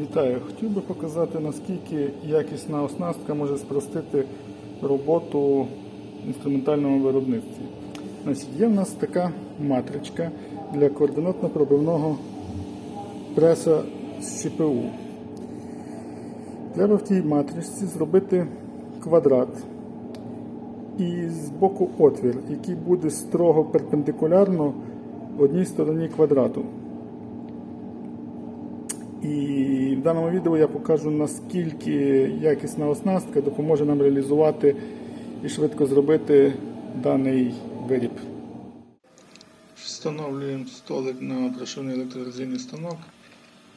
Вітаю! Хотів би показати, наскільки якісна оснастка може спростити роботу в інструментальному виробництві. Значить, є в нас така матричка для координатно-пробивного преса з ЧПУ. Треба в тій матричці зробити квадрат і з боку отвір, який буде строго перпендикулярно одній стороні квадрату. В даному відео я покажу, наскільки якісна оснастка допоможе нам реалізувати і швидко зробити даний виріб. Встановлюємо столик на прошивний електрорезинний станок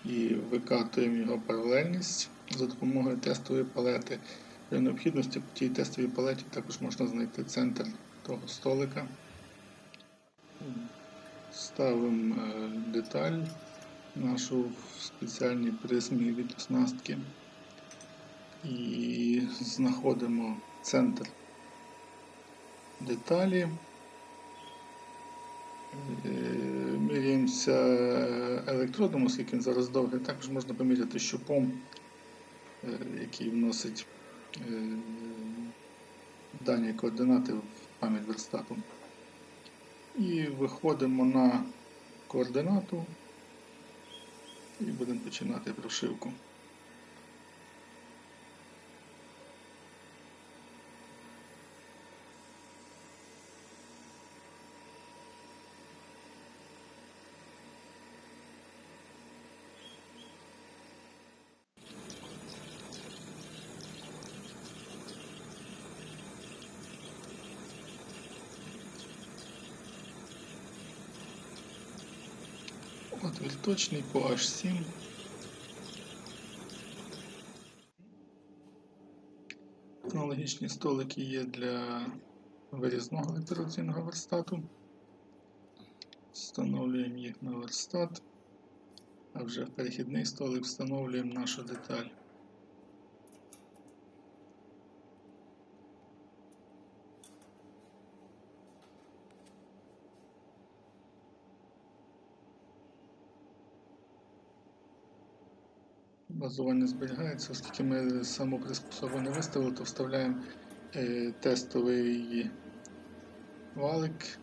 і викатуємо його паралельність за допомогою тестової палети. При необхідності по тій тестовій палеті також можна знайти центр того столика. Ставимо е, деталь нашу в спеціальній призмі від оснастки і знаходимо центр деталі. Е, Міряємося електродом, оскільки він зараз довгий, також можна поміряти щупом, е, який вносить е, дані координати в пам'ять верстату. І виходимо на координату і будемо починати прошивку. Отвір по H7. Аналогічні столики є для вирізного електролюційного верстату. Встановлюємо їх на верстат, а вже в перехідний столик встановлюємо нашу деталь. Базування зберігається, оскільки ми саму приспособу виставили, то вставляємо е, тестовий валик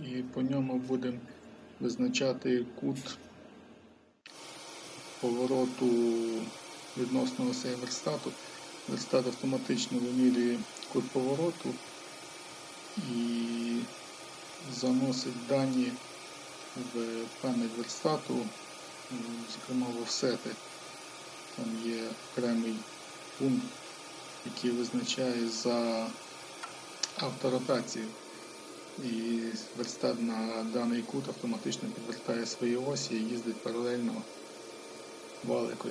і по ньому будемо визначати кут повороту відносно осей верстату. Верстат автоматично вимірює кут повороту і заносить дані в пам'ять верстату, зокрема в офсети. Там є окремий пункт, який визначає за авторотацію. І верстат на даний кут автоматично підвертає свої осі і їздить паралельно валику.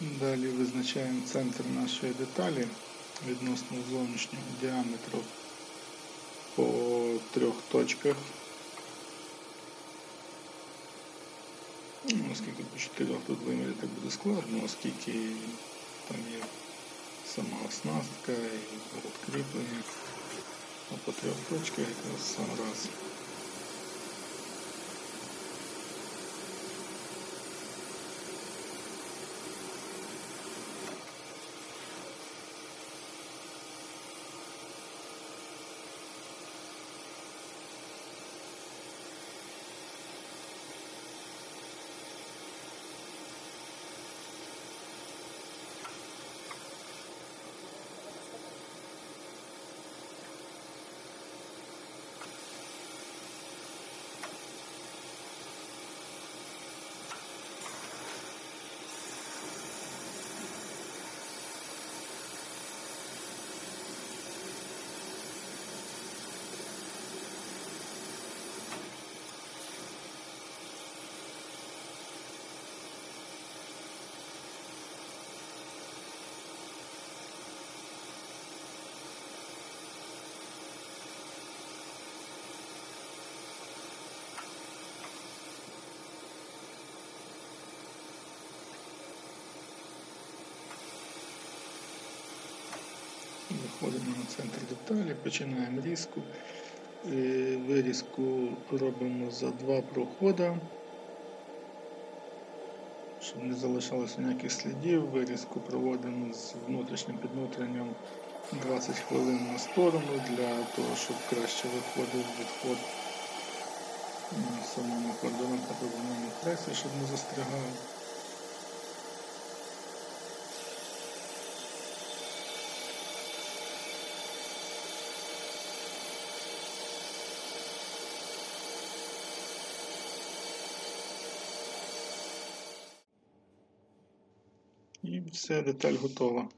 Далі визначаємо центр нашої деталі відносно зовнішнього діаметру по трьох точках. Оскільки по чотирьох тут виміряти буде складно, оскільки там є сама оснастка і от а по трьох точках якраз сам раз. Виходимо на центр деталі, починаємо різку. Е, Вирізку робимо за два проходи. щоб не залишалося ніяких слідів. Вирізку проводимо з внутрішнім піднутренням 20 хвилин на сторону для того, щоб краще виходив відход на самому кордону та проводному пресі, щоб не застрягав. Все, деталь готова.